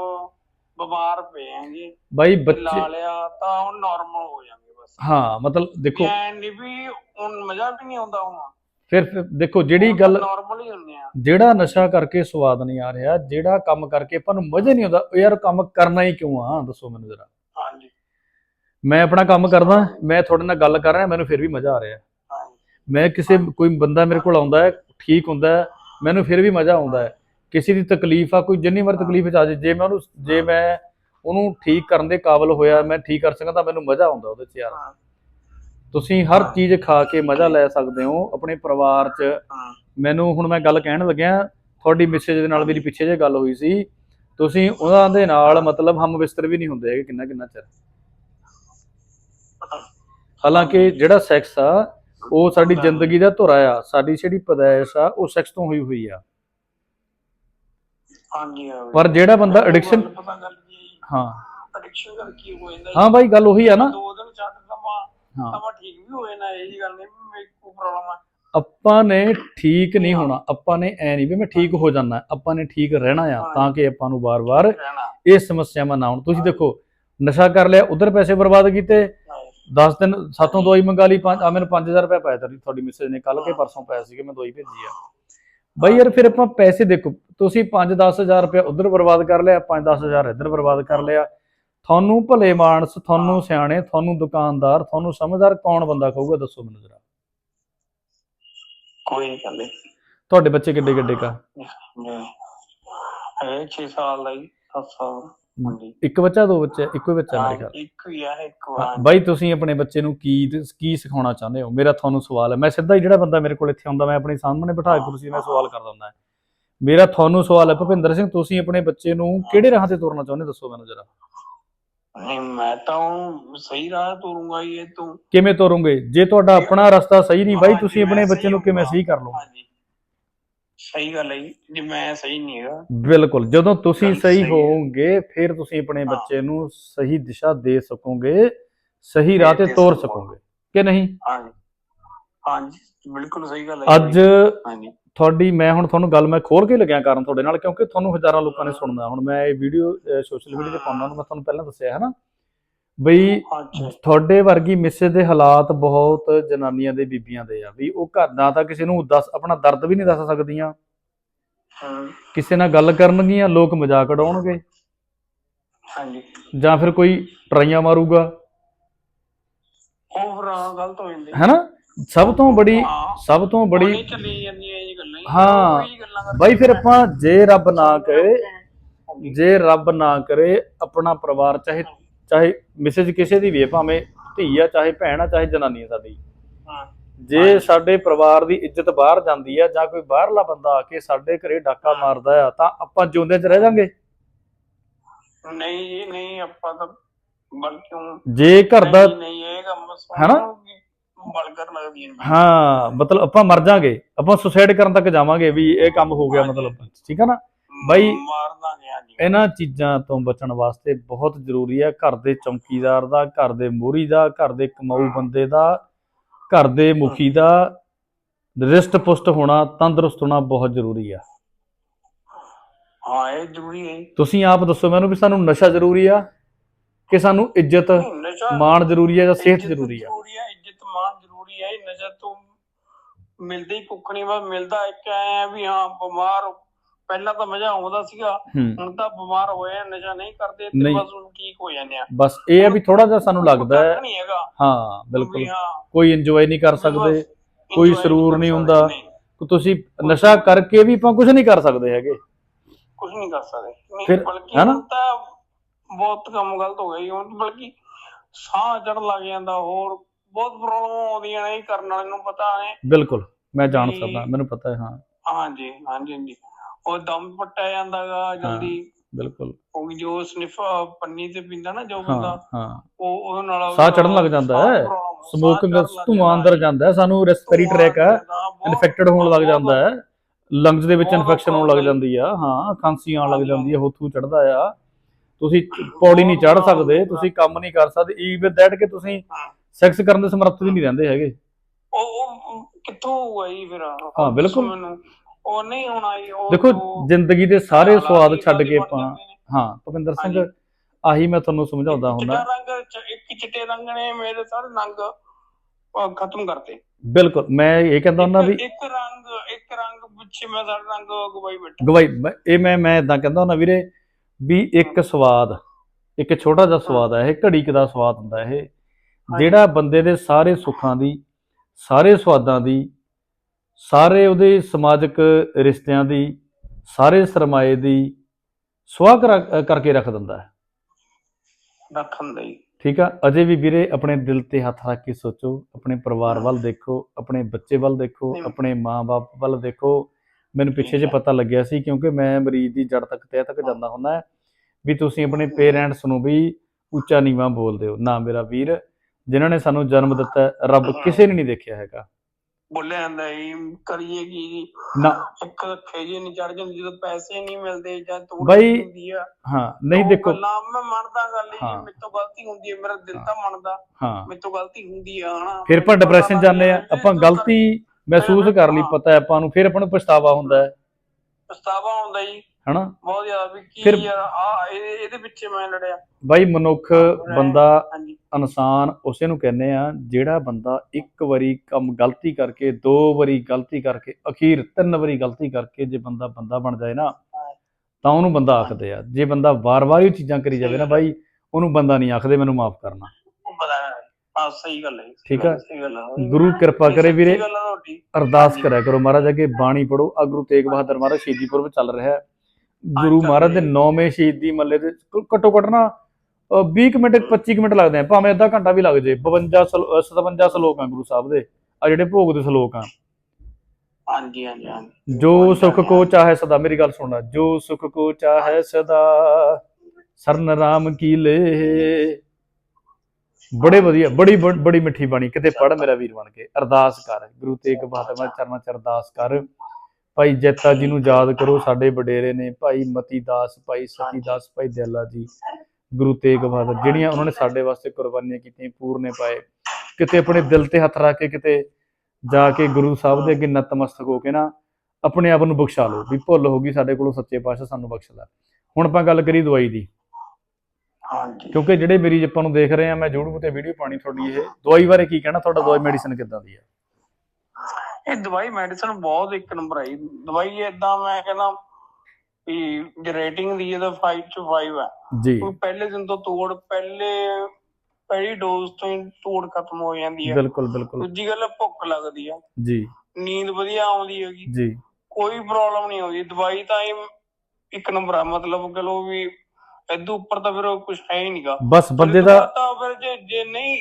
ਬਿਮਾਰ ਪਏ ਆਂਗੇ ਬਾਈ ਲਾ ਬੱਚੇ ਲਿਆ ਤਾਂ ਹੁਣ ਨਾਰਮਲ ਹੋ ਜਾਣਗੇ ਬਸ। ਹਾਂ ਮਤਲਬ ਦੇਖੋ ਐ ਨਹੀਂ ਵੀ ਹੁਣ ਮਜ਼ਾ ਵੀ ਨਹੀਂ ਆਉਂਦਾ ਹੁਣ। ਫਿਰ ਫਿਰ ਦੇਖੋ ਜਿਹੜੀ ਗੱਲ ਨਾਰਮਲ ਹੀ ਹੁੰਦੇ ਆ। ਜਿਹੜਾ ਨਸ਼ਾ ਕਰਕੇ ਸਵਾਦ ਨਹੀਂ ਆ ਰਿਹਾ ਜਿਹੜਾ ਕੰਮ ਕਰਕੇ ਆਪਾਂ ਨੂੰ ਮਜ਼ਾ ਨਹੀਂ ਆਉਂਦਾ ਉਹ ਯਾਰ ਕੰਮ ਕਰਨਾ ਹੀ ਕਿਉਂ ਆ? ਦੱਸੋ ਮੈਨੂੰ ਜਰਾ। ਹਾਂਜੀ। ਮੈਂ ਆਪਣਾ ਕੰਮ ਕਰਦਾ ਮੈਂ ਤੁਹਾਡੇ ਨਾਲ ਗੱਲ ਕਰ ਰਿਹਾ ਮੈਨੂੰ ਫਿਰ ਵੀ ਮਜ਼ਾ ਆ ਰਿਹਾ। ਹਾਂਜੀ। ਮੈਂ ਕਿਸੇ ਕੋਈ ਬੰਦਾ ਮੇਰੇ ਕੋਲ ਆਉਂਦਾ ਹੈ ਠੀਕ ਹੁੰਦਾ ਹੈ ਮੈਨੂੰ ਫਿਰ ਵੀ ਮਜ਼ਾ ਆਉਂਦਾ ਹੈ। ਕਿਸੇ ਦੀ ਤਕਲੀਫ ਆ ਕੋਈ ਜਿੰਨੀ ਵਾਰ ਤਕਲੀਫ ਚ ਆ ਜਾਏ ਜੇ ਮੈਂ ਉਹਨੂੰ ਜੇ ਮੈਂ ਉਹਨੂੰ ਠੀਕ ਕਰਨ ਦੇ ਕਾਬਿਲ ਹੋਇਆ ਮੈਂ ਠੀਕ ਕਰ ਸਕਾਂ ਤਾਂ ਮੈਨੂੰ ਮਜ਼ਾ ਆਉਂਦਾ ਉਹਦੇ ਚ ਯਾਰ। ਤੁਸੀਂ ਹਰ। ਚੀਜ਼ ਖਾ ਕੇ ਮਜ਼ਾ ਲੈ ਸਕਦੇ ਹੋ ਆਪਣੇ ਪਰਿਵਾਰ ਚ। ਮੈਨੂੰ ਹੁਣ ਮੈਂ ਗੱਲ ਕਹਿਣ ਲੱਗਿਆ ਤੁਹਾਡੀ ਮੈਸੇਜ ਦੇ ਨਾਲ ਮੇਰੀ ਪਿੱਛੇ ਜੇ ਗੱਲ ਹੋਈ ਸੀ। ਤੁਸੀਂ ਉਹਨਾਂ ਦੇ ਨਾਲ ਮਤਲਬ ਹਮ ਬਿਸਤਰ ਵੀ ਨਹੀਂ ਹੁੰਦੇ ਹੈਗੇ ਕਿੰਨਾ ਕਿੰਨਾ ਚਿਰ ਹਾਲਾਂਕਿ ਜਿਹੜਾ ਸੈਕਸ ਆ ਉਹ ਸਾਡੀ ਜ਼ਿੰਦਗੀ ਦਾ ਧੁਰਾ ਆ ਸਾਡੀ ਜਿਹੜੀ ਪਦਾਇਸ਼ ਆ ਉਹ ਸੈਕਸ ਤੋਂ ਹੋਈ ਹੋਈ ਆ। ਹਾਂਜੀ ਪਰ ਜਿਹੜਾ ਬੰਦਾ ਐਡਿਕਸ਼ਨ ਹੈ ਹਾਂ। ਐਡਿਕਸ਼ਨ ਕਰ ਕੀ ਹੋ ਜਾਂਦਾ ਹਾਂ ਬਾਈ ਗੱਲ ਉਹੀ ਆ ਨਾ। ਦੋ ਦਿਨ ਚਾਰ ਦਿਨ ਸਮਾਂ ਹਾਂ। ਸਮਾਂ ਠੀਕ ਵੀ ਹੋਏ ਨਾ ਇਹ ਜੀ ਗੱਲ ਨਹੀਂ ਵੀ ਮੇਰੀ ਕੋਈ ਪ੍ਰੋਬਲਮ ਆ। ਆਪਾਂ ਨੇ ਠੀਕ ਨਹੀਂ ਹੋਣਾ ਆਪਾਂ ਨੇ ਐ ਨਹੀਂ ਵੀ ਮੈਂ ਠੀਕ ਹੋ ਜਾਣਾ ਆਪਾਂ ਨੇ ਠੀਕ ਰਹਿਣਾ ਆ ਤਾਂ ਕਿ ਆਪਾਂ ਨੂੰ ਰਹਿਣਾ। ਇਹ ਸਮੱਸਿਆਵਾਂ ਨਾ ਆਉਣ ਤੁਸੀਂ ਦੇਖੋ ਨਸ਼ਾ ਕਰ ਲਿਆ ਉਧਰ ਪੈਸੇ ਬਰਬਾਦ ਕੀਤੇ 10 ਦਿਨ ਸਾਤੋਂ ਦਵਾਈ ਮੰਗਾ ਲਈ ਪੰਜ ਆ ਮੈਨੂੰ 5000 ਰੁਪਏ ਪਾਇਆ ਤੇਰੀ ਤੁਹਾਡੀ ਮੈਸੇਜ ਨੇ ਕੱਲ ਕੇ ਪਰਸੋਂ ਪਾਇਆ ਸੀਗਾ ਮੈਂ ਦਵਾਈ ਭੇਜੀ ਆ। ਬਾਈ ਯਾਰ ਫਿਰ ਆਪਾਂ ਪੈਸੇ ਦੇਖੋ ਤੁਸੀਂ 5-10000 ਰੁਪਏ ਉਧਰ ਬਰਬਾਦ ਕਰ ਲਿਆ 5-10000 ਇੱਧਰ ਬਰਬਾਦ ਕਰ ਲਿਆ। ਤੁਹਾਨੂੰ ਭਲੇ ਮਾਨਸ ਤੁਹਾਨੂੰ ਸਿਆਣੇ ਤੁਹਾਨੂੰ ਦੁਕਾਨਦਾਰ ਤੁਹਾਨੂੰ ਸਮਝਦਾਰ ਕੌਣ ਬੰਦਾ ਕਹੂਗਾ ਦੱਸੋ ਮੈਨੂੰ ਜਰਾ। ਕੋਈ ਗੱਲ ਨਹੀਂ ਤੁਹਾਡੇ ਬੱਚੇ ਕਿੱਡੇ ਕਿੱਡੇ ਕਾ ਹੈ 6 ਸਾਲ ਦਾ ਹੀ 7 ਸਾਲ। ਹਾਂਜੀ। ਇੱਕ ਬੱਚਾ ਦੋ ਬੱਚੇ ਇੱਕੋ ਹੀ ਬੱਚਾ ਮੇਰੇ ਖਿਆਲ। ਇੱਕ ਹੀ ਆ ਇੱਕ ਹਾਂ, ਵਾਰ। ਬਾਈ ਤੁਸੀਂ ਆਪਣੇ ਬੱਚੇ ਨੂੰ ਕੀ ਕੀ ਸਿਖਾਉਣਾ ਚਾਹੁੰਦੇ ਹੋ? ਮੇਰਾ ਤੁਹਾਨੂੰ ਸਵਾਲ ਹੈ। ਮੈਂ ਸਿੱਧਾ ਹੀ ਜਿਹੜਾ ਬੰਦਾ ਮੇਰੇ ਕੋਲ ਇੱਥੇ ਆਉਂਦਾ ਮੈਂ ਆਪਣੇ ਸਾਹਮਣੇ ਬਿਠਾ ਕੇ ਕੁਰਸੀ ਤੇ ਮੈਂ ਸਵਾਲ ਕਰਦਾ ਹੁੰਦਾ ਮੇਰਾ ਤੁਹਾਨੂੰ ਸਵਾਲ ਹੈ ਭੁਪਿੰਦਰ ਸਿੰਘ ਤੁਸੀਂ ਆਪਣੇ ਬੱਚੇ ਨੂੰ ਕਿਹੜੇ ਰਾਹ ਤੇ ਤੋਰਨਾ ਚਾਹੁੰਦੇ? ਦੱਸੋ ਮੈਨੂੰ ਜਰਾ। ਨਹੀਂ ਮੈਂ ਤਾਂ ਸਹੀ ਰਾਹ ਤੁਰੂੰਗਾ ਹੀ ਇਹ ਤੋਂ। ਕਿਵੇਂ ਤੋਰੋਗੇ? ਜੇ ਤੁਹਾਡਾ ਆਪਣਾ ਰਸਤਾ ਸਹੀ ਨਹੀਂ ਬਾਈ ਤੁਸੀਂ ਆਪਣੇ ਬੱਚੇ ਨੂੰ ਕਿਵੇਂ। ਸਹੀ ਕਰ ਲਓ ਹਾਂਜੀ। ਸਹੀ ਗੱਲ ਹੈ ਜੀ ਜੇ ਮੈਂ ਸਹੀ ਨਹੀਂ ਹੈਗਾ ਬਿਲਕੁਲ ਜਦੋਂ ਤੁਸੀਂ ਗੱਲ ਸਹੀ ਸਹੀ ਹੈ। ਹੋਵੋਗੇ ਫਿਰ ਤੁਸੀਂ ਆਪਣੇ ਹਾਂ। ਬੱਚੇ ਨੂੰ ਸਹੀ ਦਿਸ਼ਾ ਦੇ ਸਕੋਗੇ ਸਹੀ ਰਾਹ ਤੇ ਦੇ ਤੋਰ ਸਕੂੰਗਾ। ਸਕੋਗੇ ਕਿ ਨਹੀਂ ਹਾਂਜੀ ਹਾਂਜੀ ਬਿਲਕੁਲ ਸਹੀ ਗੱਲ ਹੈ ਅੱਜ ਜੀ। ਹਾਂਜੀ ਤੁਹਾਡੀ ਮੈਂ ਹੁਣ ਤੁਹਾਨੂੰ ਗੱਲ ਮੈਂ ਖੋਲ ਕੇ ਲੱਗਿਆ ਕਰਨ ਤੁਹਾਡੇ ਨਾਲ ਕਿਉਂਕਿ ਤੁਹਾਨੂੰ ਹਜ਼ਾਰਾਂ ਲੋਕਾਂ ਨੇ ਸੁਣਨਾ ਹੁਣ ਮੈਂ ਇਹ ਵੀਡੀਓ ਸੋਸ਼ਲ ਮੀਡੀਆ ਤੇ ਪਾਉਣਾ ਨੂੰ ਮੈਂ ਤੁਹਾਨੂੰ ਪਹਿਲਾਂ ਦੱਸਿਆ ਹੈ ਨਾ ਬਈ ਤੁਹਾਡੇ ਵਰਗੀ ਮਿਸੇ ਦੇ ਹਾਲਾਤ ਬਹੁਤ ਜਨਾਨੀਆਂ ਦੇ ਬੀਬੀਆਂ ਦੇ ਆ। ਵੀ ਉਹ ਘਰ ਨਾ ਤਾਂ ਕਿਸੇ ਨੂੰ ਦੱਸ ਆਪਣਾ ਦਰਦ ਵੀ ਨਹੀਂ ਦੱਸ ਸਕਦੀਆਂ। ਹਾਂ। ਕਿਸੇ ਨਾਲ ਗੱਲ ਕਰਨਗੀਆਂ ਲੋਕ ਮਜ਼ਾਕ ਉਡਾਉਣਗੇ। ਹਾਂਜੀ। ਜਾਂ ਫਿਰ ਕੋਈ ਟਰਾਈਆਂ ਮਾਰੂਗਾ। ਉਹ ਫਿਰ ਗਲਤ ਹੋ ਜਾਂਦੀ। ਹੈਨਾ? ਸਭ ਤੋਂ ਬੜੀ ਸਭ ਤੋਂ ਬੜੀ ਹੀ। ਬਾਈ ਫਿਰ ਆਪਾਂ ਜੇ ਰੱਬ ਨਾ ਕਰੇ ਜੇ ਰੱਬ ਨਾ ਕਰੇ ਆਪਣਾ ਪਰਿਵਾਰ ਚਾਹੇ ਚਾਹੇ ਮੈਸੇਜ ਕਿਸੇ ਦੀ ਵੀ ਹੈ ਭਾਵੇਂ ਧੀ ਆ ਚਾਹੇ ਭੈਣ ਆ ਚਾਹੇ ਜਨਾਨੀ ਆ ਸਾਡੀ। ਹਾਂ। ਜੇ ਸਾਡੇ ਪਰਿਵਾਰ ਦੀ ਇੱਜ਼ਤ ਬਾਹਰ ਜਾਂਦੀ ਆ ਜਾਂ ਕੋਈ ਬਾਹਰਲਾ ਬੰਦਾ ਆ ਕੇ ਸਾਡੇ ਘਰੇ ਡਾਕਾ ਮਾਰਦਾ ਆ ਤਾਂ ਆਪਾਂ ਜਿਉਂਦੇ ਚ ਰਹਿ ਜਾਾਂਗੇ। ਨਹੀਂ ਜੀ ਨਹੀਂ ਆਪਾਂ ਤਾਂ ਬਲਕਿ ਜੇ ਘਰ ਦਾ ਨਹੀਂ ਇਹ ਕੰਮ ਹੈਨਾ? ਬਲਕਰ ਲੱਗਦੀ ਹੈ ਹਾਂ ਮਤਲਬ ਆਪਾਂ ਮਰ ਜਾਾਂਗੇ। ਆਪਾਂ ਸੁਸਾਈਡ ਕਰਨ ਤੱਕ ਜਾਵਾਂਗੇ ਵੀ ਇਹ ਕੰਮ ਹੋ ਗਿਆ ਮਤਲਬ। ਠੀਕ ਆ ਨਾ? ਬਾਈ- ਮਾਰ ਦਾਂਗੇ ਹਾਂਜੀ। ਇਹਨਾਂ ਚੀਜ਼ਾਂ ਤੋਂ ਬਚਣ ਵਾਸਤੇ ਬਹੁਤ ਜ਼ਰੂਰੀ ਹੈ ਘਰ ਦੇ ਚੌਕੀਦਾਰ ਦਾ ਘਰ ਦੇ ਮੋਹਰੀ ਦਾ ਘਰ ਦੇ ਕਮਾਊ ਬੰਦੇ ਦਾ ਘਰ ਦੇ ਮੁਖੀ ਦਾ ਰਿਸ਼ਟ ਪੁਸ਼ਟ ਹੋਣਾ ਤੰਦਰੁਸਤ ਹੋਣਾ ਬਹੁਤ ਜ਼ਰੂਰੀ ਆ। ਹਾਂ ਇਹ ਜ਼ਰੂਰੀ ਹੈ। ਤੁਸੀਂ ਆਪ ਦੱਸੋ ਮੈਨੂੰ ਵੀ ਸਾਨੂੰ ਨਸ਼ਾ ਜ਼ਰੂਰੀ ਆ ਕਿ ਸਾਨੂੰ ਇੱਜ਼ਤ ਨਸ਼ਾ ਮਾਣ ਜ਼ਰੂਰੀ ਆ ਜਾਂ ਸਿਹਤ ਇੱਜ਼ਤ ਜ਼ਰੂਰੀ ਆ? ਜ਼ਰੂਰੀ ਹੈ ਇੱਜ਼ਤ ਮਾਨ ਜ਼ਰੂਰੀ ਹੈ ਨਸ਼ਾ ਤੋਂ ਮਿਲਦੇ ਹੀ ਕੁੱਖ ਨਹੀਂ ਬਸ ਮਿਲਦਾ। ਇੱਕ ਐ ਵੀ ਹਾਂ ਬਿਮਾਰ ਪਹਿਲਾਂ ਤਾਂ ਮਜ਼ਾ ਆਉਂਦਾ ਸੀਗਾ ਹੁਣ ਤਾਂ ਬਿਮਾਰ ਹੋਏ ਆ ਨਸ਼ਾ ਨਹੀਂ ਕਰਦੇ ਨਹੀਂ। ਤੇ ਬਸ ਹੁਣ ਠੀਕ ਹੋ ਜਾਂਦੇ ਆ। ਬਸ ਇਹ ਆ ਵੀ ਥੋੜਾ ਜਿਹਾ ਸਾਨੂੰ ਲੱਗਦਾ ਹੈ। ਕੱਖ ਨਹੀਂ ਹੈਗਾ। ਹਾਂ ਬਿਲਕੁਲ। ਵੀ ਹਾਂ। ਕੋਈ ਇੰਜੋਏ ਨਹੀਂ ਕਰ ਸਕਦੇ ਕੋਈ enjoy ਸਰੂਰ ਕਰ ਨਹੀਂ ਸਕਦੇ, ਹੁੰਦਾ। ਨਹੀਂ, ਤੁਸੀਂ ਨਸ਼ਾ ਕਰਕੇ ਵੀ ਆਪਾਂ ਕੁਝ ਨਹੀਂ ਕਰ ਸਕਦੇ ਹੈਗੇ। ਕੁਝ ਨਹੀਂ ਕਰ ਸਕਦੇ। ਨਹੀਂ, ਫਿਰ, ਬਲਕਿ ਹੈਨਾ? ਹੁਣ ਤਾਂ ਬਹੁਤ ਕੰਮ ਗਲਤ ਹੋ ਗਈ ਹੁਣ ਬਲਕਿ ਸਾਹ ਚੜਨ ਲੱਗ ਜਾਂਦਾ ਹੋਰ ਬਹੁਤ ਪ੍ਰੋਬਲਮ ਆਉਂਦੀਆਂ ਨੇ ਇਹ ਕਰਨ ਵਾਲੇ ਨੂੰ ਪਤਾ ਹੈ ਬਿਲਕੁਲ ਮੈਂ ਜਾਣ ਸਕਦਾ ਮੈਨੂੰ ਪਤਾ ਹੈ ਹਾਂ। ਹਾਂਜੀ ਹਾਂਜੀ ਹਾਂਜੀ। ਉਹ ਦਮ ਪੱਟਿਆ ਜਾਂਦਾਗਾ ਜਲਦੀ। ਬਿਲਕੁਲ। ਉਹ ਜੋ ਸਨਿਫ ਪੰਨੀ ਤੇ ਪੀਂਦਾ ਨਾ ਜੋ ਬੰਦਾ ਹਾਂ। ਉਹ ਉਹਦੇ ਨਾਲ ਸਾਹ ਚੜ੍ਹਨ ਲੱਗ ਜਾਂਦਾ ਹੈ। ਸਮੋਕਿੰਗ ਧੂਆਂ ਅੰਦਰ ਜਾਂਦਾ ਹੈ। ਸਾਨੂੰ ਰੈਸਪੀਰੀ ਟਰੈਕ ਹੈ ਇਨਫੈਕਟਡ ਹੋਣ ਲੱਗ ਜਾਂਦਾ ਹੈ। ਲੰਗਸ ਦੇ ਵਿੱਚ ਇਨਫੈਕਸ਼ਨ ਹੋਣ ਲੱਗ ਜਾਂਦੀ ਆ। ਹਾਂ ਖਾਂਸੀ ਆਉਣ ਲੱਗ ਜਾਂਦੀ ਹੈ ਹੋਥੂ ਚੜਦਾ ਆ। ਤੁਸੀਂ ਪੌੜੀ ਨਹੀਂ ਚੜ ਸਕਦੇ। ਤੁਸੀਂ ਕੰਮ ਨਹੀਂ ਕਰ ਸਕਦੇ। ਈਵਨ ਦੈਟ ਕਿ ਤੁਸੀਂ। ਸੈਕਸ ਕਰਨ ਦੇ ਸਮਰੱਥ ਵੀ ਨਹੀਂ ਰਹਿੰਦੇ ਹੈਗੇ। ਉਹ ਉਹ ਕਿੱਥੋਂ ਹੋਊਗਾ ਜੀ ਫਿਰ? ਹਾਂ, ਬਿਲਕੁਲ। ਉਹ ਨਹੀਂ ਹੋਣਾ ਜੀ ਉਹ ਦੇਖੋ ਜ਼ਿੰਦਗੀ ਦੇ ਸਾਰੇ ਸਵਾਦ ਛੱਡ ਕੇ ਆਪਾਂ। ਹਾਂ ਭਵਿੰਦਰ ਸਿੰਘ। ਆਹੀ ਮੈਂ ਤੁਹਾਨੂੰ ਸਮਝਾਉਂਦਾ ਹੁੰਦਾ। ਚਿੱਟਾ ਰੰਗ ਇੱਕ ਚਿੱਟੇ ਰੰਗ ਨੇ ਮੇਰੇ ਸਾਰੇ ਰੰਗ ਖਤਮ ਕਰਤੇ। ਬਿਲਕੁਲ ਮੈਂ ਇਹ ਕਹਿੰਦਾ ਹੁੰਦਾ ਵੀ ਇੱਕ ਰੰਗ ਇੱਕ ਰੰਗ ਪਿੱਛੇ ਮੈਂ ਸਾਰੇ ਰੰਗ ਗਵਾਈ ਬੈਠਾ। ਗਵਾਈ ਇਹ ਮੈਂ ਮੈਂ ਇਦਾਂ ਕਹਿੰਦਾ ਹੁੰਦਾ ਵੀਰੇ ਵੀ ਇੱਕ ਸਵਾਦ ਇੱਕ ਛੋਟਾ ਜਿਹਾ ਸਵਾਦ ਹੈ ਇਹ ਘੜੀ ਕੁ ਦਾ ਸਵਾਦ ਹੁੰਦਾ ਇਹ। ਜਿਹੜਾ ਬੰਦੇ ਦੇ ਸਾਰੇ ਸੁੱਖਾਂ ਦੀ ਸਾਰੇ ਸਵਾਦਾਂ ਦੀ ਸਾਰੇ ਉਹਦੇ ਸਮਾਜਿਕ ਰਿਸ਼ਤਿਆਂ ਦੀ ਸਾਰੇ ਸਰਮਾਏ ਦੀ ਕਰਾ- ਕਰਕੇ ਰੱਖ ਦਿੰਦਾ ਹੈ। ਰੱਖਣ ਲਈ। ਠੀਕ ਆ? ਅਜੇ ਵੀ ਵੀਰੇ ਆਪਣੇ ਦਿਲ ਤੇ ਹੱਥ ਰੱਖ ਕੇ ਸੋਚੋ ਆਪਣੇ ਪਰਿਵਾਰ ਵੱਲ ਦੇਖੋ ਆਪਣੇ ਬੱਚੇ ਵੱਲ ਦੇਖੋ। ਆਪਣੇ ਮਾਂ-ਬਾਪ ਵੱਲ ਦੇਖੋ। ਮੈਨੂੰ ਪਿੱਛੇ ਜੇ ਪਤਾ ਲੱਗਿਆ ਸੀ ਕਿਉਂਕਿ ਮੈਂ ਮਰੀਜ਼ ਦੀ ਜੜ ਤੱਕ ਤਹਿ ਤੱਕ ਜਾਂਦਾ ਹੁੰਦਾ ਹੈ ਵੀ ਤੁਸੀਂ ਆਪਣੇ ਪੇਰੈਂਟਸ ਨੂੰ ਵੀ ਉੱਚਾ ਨੀਵਾਂ ਬੋਲਦੇ ਹੋ। ਨਾ ਮੇਰਾ ਵੀਰ ਜਿਨ੍ਹਾਂ ਨੇ ਸਾਨੂੰ ਜਨਮ ਦਿੱਤਾ ਰੱਬ ਕਿਸੇ ਨੇ ਨਹੀਂ ਦੇਖਿਆ ਹੈਗਾ। ਬੋਲਿਆ ਜਾਂਦਾ ਇਹ ਕਰੀਏ ਕੀ ਜੀ ਨਾ। ਇੱਕ ਖੇਜੇ ਨਹੀਂ ਚੜ ਜਾਂਦੀ ਜਦੋਂ ਪੈਸੇ ਨਹੀਂ ਮਿਲਦੇ ਜਾਂ ਤੂੰ ਬਈ, ਹੁੰਦੀ ਆ ਹਾਂ ਨਹੀਂ ਉਹ ਦੇਖੋ। ਗੱਲਾਂ ਮੈਂ ਮੰਨਦਾ ਗੱਲ ਇਹ ਹਾਂ। ਮੇਰੇ ਤੋਂ ਗਲਤੀ ਹੁੰਦੀ ਹੈ ਮੇਰਾ ਦਿਲ। ਤਾਂ ਮੰਨਦਾ। ਹਾਂ। ਮੇਰੇ ਤੋਂ ਗਲਤੀ ਹੁੰਦੀ ਆ ਹਨਾ। ਫਿਰ ਆਪਾਂ ਡਿਪਰੈਸ਼ਨ ਜਾਂਦੇ ਆ। ਆਪਾਂ ਗਲਤੀ ਮਹਿਸੂਸ ਕਰ ਲਈ। ਪਤਾ ਹੈ ਆਪਾਂ ਨੂੰ ਫਿਰ ਆਪਾਂ ਨੂੰ ਪਛਤਾਵਾ ਹੁੰਦਾ ਹੈ। ਪਛਤਾਵਾ ਹੁੰਦਾ ਜੀ। ਹਨਾ? ਬਹੁਤ ਜ਼ਿਆਦਾ ਵੀ ਕੀ ਫਿਰ- ਯਾਰ ਆ ਇਹਦੇ ਪਿੱਛੇ ਮੈਂ ਲੜਿਆ। ਬਾਈ ਮਨੁੱਖ ਬੰਦਾ ਹਾਂਜੀ। ਇਨਸਾਨ ਉਸੇ ਨੂੰ ਕਹਿੰਦੇ ਆ ਜਿਹੜਾ ਬੰਦਾ ਇੱਕ ਵਾਰੀ ਕੰਮ ਗਲਤੀ ਕਰਕੇ ਦੋ ਵਾਰੀ ਗਲਤੀ ਕਰਕੇ ਅਖੀਰ ਤਿੰਨ ਵਾਰੀ ਗਲਤੀ ਕਰਕੇ ਜੇ ਬੰਦਾ ਬੰਦਾ ਬਣ ਜਾਏ ਨਾ ਤਾਂ ਉਹਨੂੰ ਬੰਦਾ ਆਖਦੇ ਆ। ਜੇ ਬੰਦਾ ਵਾਰ-ਵਾਰ ਹੀ ਚੀਜ਼ਾਂ ਕਰੀ ਜਾਵੇ ਨਾ ਬਾਈ ਉਹਨੂੰ ਬੰਦਾ ਨਹੀਂ ਆਖਦੇ ਮੈਨੂੰ ਮਾਫ ਕਰਨਾ। ਉਹ ਪਤਾ ਹੈ। ਹਾਂ ਸਹੀ ਗੱਲ ਹੈ ਸਹੀ ਠੀਕ ਆ। ਹੈ, ਸਹੀ ਗੱਲ ਹੈ। ਗੁਰੂ ਕਿਰਪਾ ਕਰੇ ਵੀਰੇ। ਸੱਚੀ ਗੱਲ ਹੈ ਤੁਹਾਡੀ। ਅਰਦਾਸ। ਕਰਿਆ ਕਰੋ ਮਹਾਰਾਜ ਅੱਗੇ ਬਾਣੀ ਪੜੋ ਆ ਗੁਰੂ ਤੇਗ ਬਹਾਦਰ ਮਹਾਰਾਜ ਸ਼ਹੀਦੀਪੁਰ ਵਿੱਚ ਚੱਲ ਰਿਹਾ ਹੈ। ਗੁਰੂ ਮਹਾਰਾਜ ਦੇ। ਨੌਵੇਂ ਸ਼ਹੀਦੀ ਮੱਲੇ ਦੇ ਘੱਟੋ ਘੱਟ ਨਾ ਅ, 20 ਕੁ ਮਿੰਟ 25 ਕੁ ਮਿੰਟ ਲੱਗਦੇ ਆ ਭਾਵੇਂ ਅੱਧਾ ਘੰਟਾ ਵੀ ਲੱਗ ਜੇ। 52 ਸਲੋ- ਅ, 57 ਸਲੋਕ ਆ ਗੁਰੂ ਸਾਹਿਬ ਦੇ ਆ ਜਿਹੜੇ ਭੋਗ ਦੇ ਸਲੋਕ ਆ। ਹਾਂਜੀ ਹਾਂਜੀ ਹਾਂਜੀ। ਜੋ ਸੁਖ ਕੋ। ਚਾਹੇ ਸਦਾ ਮੇਰੀ ਗੱਲ ਸੁਣਨਾ ਜੋ ਸੁਖ ਕੋ ਚਾਹੇ ਸਦਾ ਸਰਨ ਰਾਮ ਕੀ ਲੇ। ਬੜੇ ਵਧੀਆ ਬੜੀ ਬੜੀ ਮਿੱਠੀ ਬਾਣੀ। ਕਿਤੇ ਪੜ ਮੇਰਾ ਵੀਰ ਬਣ ਕੇ। ਅਰਦਾਸ ਕਰ। ਗੁਰੂ ਤੇਗ ਬਹਾਦਰ ਚਰਨਾਂ ਚ ਅਰਦਾਸ ਕਰ। ਭਾਈ ਜੈਤਾ ਜੀ ਨੂੰ ਯਾਦ ਕਰੋ ਸਾਡੇ ਵਡੇਰੇ ਨੇ ਭਾਈ ਮਤੀ ਦਾਸ ਭਾਈ ਸਤੀ ਦਾਸ ਭਾਈ ਦਿਆਲਾ ਜੀ ਗੁਰੂ ਤੇਗ ਬਹਾਦਰ ਜਿਹੜੀਆਂ ਉਹਨਾਂ ਨੇ ਸਾਡੇ ਵਾਸਤੇ ਕੁਰਬਾਨੀਆਂ ਕੀਤੀਆਂ ਪੂਰਨੇ ਪਾਏ। ਕਿਤੇ ਆਪਣੇ ਦਿਲ ਤੇ ਹੱਥ ਰੱਖ ਕੇ ਕਿਤੇ ਜਾ ਕੇ ਗੁਰੂ ਸਾਹਿਬ ਦੇ ਅੱਗੇ ਨਤਮਸਤਕ ਹੋ ਕੇ ਨਾ ਆਪਣੇ ਆਪ ਨੂੰ ਬਖਸ਼ਾ ਲਓ ਵੀ ਭੁੱਲ ਹੋ ਗਈ ਸਾਡੇ ਕੋਲੋਂ ਸੱਚੇ ਪਾਤਸ਼ਾਹ ਸਾਨੂੰ ਬਖਸ਼ ਲੈ। ਹੁਣ ਆਪਾਂ ਗੱਲ ਕਰੀ ਦਵਾਈ ਦੀ। ਹਾਂਜੀ। ਕਿਉਂਕਿ ਜਿਹੜੇ ਮਰੀਜ਼ ਆਪਾਂ ਨੂੰ ਦੇਖ ਰਹੇ ਆ ਮੈਂ YouTube ਤੇ ਵੀਡੀਓ ਪਾਣੀ ਤੁਹਾਡੀ ਇਹ। ਦਵਾਈ ਬਾਰੇ ਕੀ ਕਹਿਣਾ? ਤੁਹਾਡਾ ਦਵਾਈ ਮੈਡੀਸਨ ਕਿੱਦਾਂ ਦੀ ਹੈ ਇਹ ਦਵਾਈ ਮੈਡੀਸਨ ਬਹੁਤ ਇੱਕ ਨੰਬਰ ਆਈ ਦਵਾਈ ਏਦਾਂ ਮੈਂ ਕਹਿੰਦਾ ਵੀ ਜੇ ਰੇਟਿੰਗ ਦੀ ਇਹਦਾ 5 ਚ 5 ਹੈ ਜੀ। ਪਹਿਲੇ ਦਿਨ ਤੋਂ ਤੋੜ ਪਹਿਲੇ ਪਹਿਲੀ ਡੋਜ਼ ਤੋਂ ਹੀ ਤੋੜ ਖਤਮ ਹੋ ਜਾਂਦੀ ਹੈ ਬਿਲਕੁਲ ਬਿਲਕੁਲ। ਦੂਜੀ ਗੱਲ ਭੁੱਖ ਲੱਗਦੀ ਆ। ਜੀ। ਨੀਂਦ ਵਧੀਆ ਆਉਂਦੀ ਹੈਗੀ। ਜੀ। ਕੋਈ ਪ੍ਰੋਬਲਮ ਨਹੀਂ ਆਉਂਦੀ। ਦਵਾਈ ਤਾਂ ਹੀ ਇੱਕ ਨੰਬਰ ਆ। ਮਤਲਬ ਕਿ ਲੋ ਵੀ ਇਦੋਂ ਉੱਪਰ ਤਾਂ ਫਿਰ ਕੁਝ ਹੈ ਹੀ ਨਹੀਂਗਾ ਬਸ ਬੰਦੇ ਦਾ ਤਾਂ ਫਿਰ ਜੇ ਜੇ ਨਹੀਂ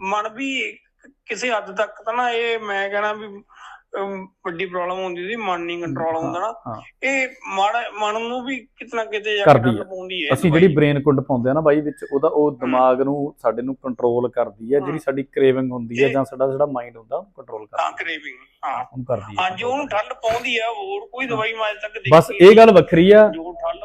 ਮਨ ਵੀ ਕਿਸੇ ਹੱਦ ਤੱਕ ਤਾਂ ਨਾ ਇਹ ਮੈਂ ਕਹਿਣਾ ਵੀ ਅਮ, ਵੱਡੀ ਪ੍ਰੋਬਲਮ ਹੁੰਦੀ ਸੀ ਮਨ ਨਹੀਂ ਕੰਟਰੋਲ ਹੁੰਦਾ ਨਾ। ਹਾਂ ਇਹ ਮਨ ਮਨ ਨੂੰ ਵੀ ਕਿਤਨਾ ਕਿਤੇ ਜਾ ਕਰਦੀ ਕੇ ਹੈ। ਪਾਉਂਦੀ ਹੈ। ਅਸੀਂ ਦਵਾਈ। ਜਿਹੜੀ ਬ੍ਰੇਨ ਕੁੱਡ ਪਾਉਂਦੇ ਆ ਨਾ ਬਾਈ ਵਿੱਚ ਉਹਦਾ ਉਹ ਦਿਮਾਗ ਨੂੰ ਸਾਡੇ ਨੂੰ ਕੰਟਰੋਲ ਕਰਦੀ ਹੈ ਜਿਹੜੀ ਹਾਂ। ਸਾਡੀ ਕ੍ਰੇਵਿੰਗ ਹੁੰਦੀ ਹੈ ਜਾਂ ਸਾਡਾ ਜਿਹੜਾ ਮਾਈਂਡ ਹੁੰਦਾ ਉਹ ਕੰਟਰੋਲ ਹਾਂ ਕਰਦੀ ਕ੍ਰੇਵਿੰਗ ਹਾਂ ਹੈ। ਉਹਨੂੰ ਕਰਦੀ ਹੈ ਹਾਂਜੀ ਉਹਨੂੰ ਠੱਲ ਪਾਉਂਦੀ ਆ ਹੋਰ ਕੋਈ ਦਵਾਈ ਮੈਂ ਅੱਜ ਤੱਕ ਦੇਖੀ ਬਸ ਇਹ ਗੱਲ ਵੱਖਰੀ ਆ।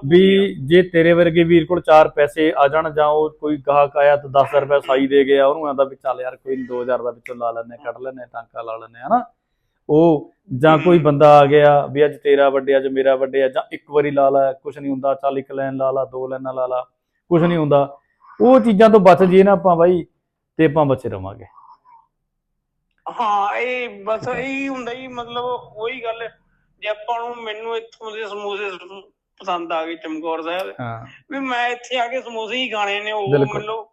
ਵੀ ਪਾਉਂਦੀ ਆ। ਜੇ ਤੇਰੇ ਵਰਗੇ ਵੀਰ ਕੋਲ ਚਾਰ ਪੈਸੇ ਆ ਜਾਣ ਜਾਂ ਉਹ ਕੋਈ ਗਾਹਕ ਆਇਆ ਤਾਂ 10000 ਰੁਪਏ ਸਾਈ ਦੇ ਗਿਆ, ਉਹਨੂੰ ਆਂਦਾ ਵੀ ਚੱਲ ਯਾਰ ਕੋਈ 2000 ਦਾ ਵਿੱਚੋਂ ਲਾ ਲੈਨੇ ਕੱਢ ਲੈਨੇ ਟਾਂਕਾ ਲਾ ਲੈਨੇ ਹਨਾ? ਉਹ ਜਾਂ ਕੋਈ ਬੰਦਾ ਆ ਗਿਆ ਵੀ ਅੱਜ ਤੇਰਾ ਵੱਡੇ ਅੱਜ ਮੇਰਾ ਵੱਡੇ ਆ, ਜਾਂ ਇੱਕ ਵਾਰੀ ਲਾ ਲੈ ਕੁਝ ਨਹੀਂ ਹੁੰਦਾ, ਚੱਲ ਇੱਕ ਲਾਈਨ ਲਾ ਲਾ, ਦੋ ਲਾਈਨਾਂ ਲਾ ਲਾ ਕੁਝ ਨਹੀਂ ਹੁੰਦਾ। ਉਹ ਚੀਜ਼ਾਂ ਤੋਂ ਬਚ ਜੇ ਨਾ ਆਪਾਂ ਬਾਈ ਤੇ ਆਪਾਂ ਬਚੇ ਰਵਾਂਗੇ। ਹਾਂ, ਇਹ ਬਸ ਇਹੀ ਹੁੰਦਾ ਹੀ ਮਤਲਬ ਉਹੀ ਗੱਲ ਜੇ ਆਪਾਂ ਨੂੰ ਮੈਨੂੰ ਇੱਥੋਂ ਦੇ ਸਮੋਸੇ ਪਸੰਦ ਆ ਗਏ ਚਮਕੌਰ ਸਾਹਿਬ। ਹਾਂ। ਵੀ ਮੈਂ ਇੱਥੇ ਆ ਕੇ ਸਮੋਸੇ ਹੀ ਖਾਣੇ ਨੇ ਉਹ ਬਿਲਕੁਲ। ਮਤਲਬ